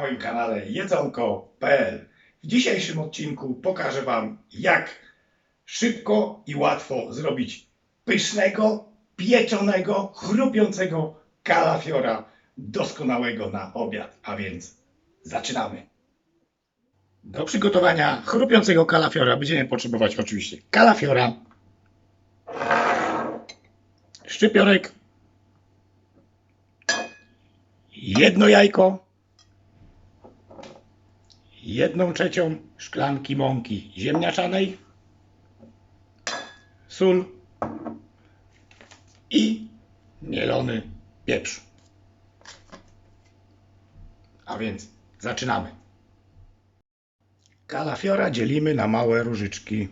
moim kanale jedzonko.pl. W dzisiejszym odcinku pokażę Wam, jak szybko i łatwo zrobić pysznego, pieczonego, chrupiącego kalafiora doskonałego na obiad. A więc zaczynamy. Do przygotowania chrupiącego kalafiora będziemy potrzebować oczywiście kalafiora, szczypiorek, jedno jajko, jedną trzecią szklanki mąki ziemniaczanej, sól i mielony pieprz. A więc zaczynamy. Kalafiora dzielimy na małe różyczki.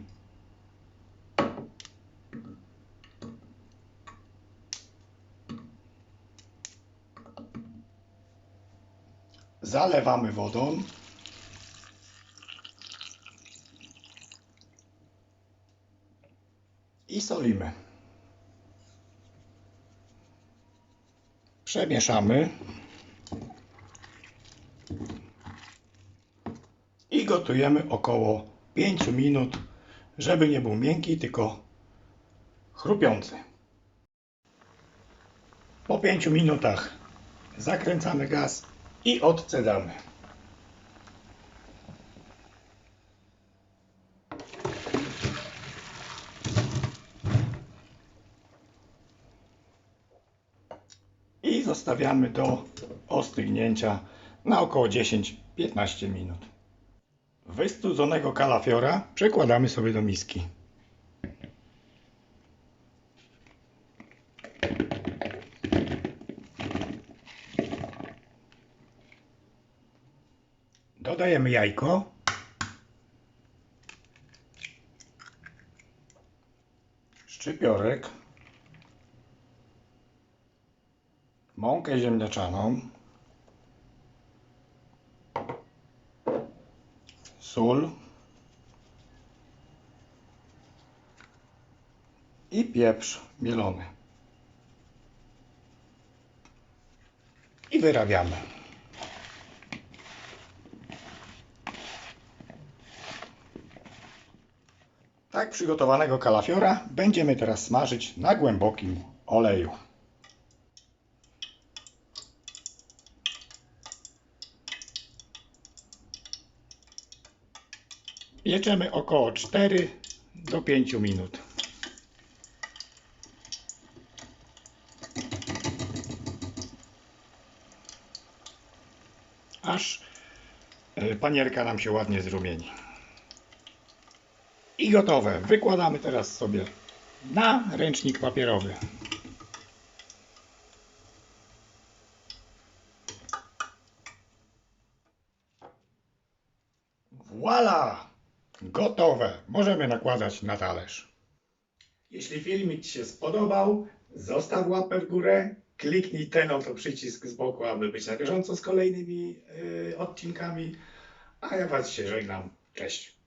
Zalewamy wodą. I solimy. Przemieszamy. I gotujemy około 5 minut, żeby nie był miękki, tylko chrupiący. Po 5 minutach zakręcamy gaz i odcedzamy. I zostawiamy do ostygnięcia na około 10-15 minut. Wystudzonego kalafiora przekładamy sobie do miski. Dodajemy jajko. Szczypiorek. Mąkę ziemniaczaną. Sól. I pieprz mielony. I wyrabiamy. Tak przygotowanego kalafiora będziemy teraz smażyć na głębokim oleju. Pieczemy około 4 do 5 minut. Aż e, panierka nam się ładnie zrumieni. I gotowe. Wykładamy teraz sobie na ręcznik papierowy. Voila! Gotowe. Możemy nakładać na talerz. Jeśli filmik Ci się spodobał, zostaw łapę w górę, kliknij ten oto przycisk z boku, aby być na bieżąco z kolejnymi yy, odcinkami. A ja Was się żegnam. Cześć.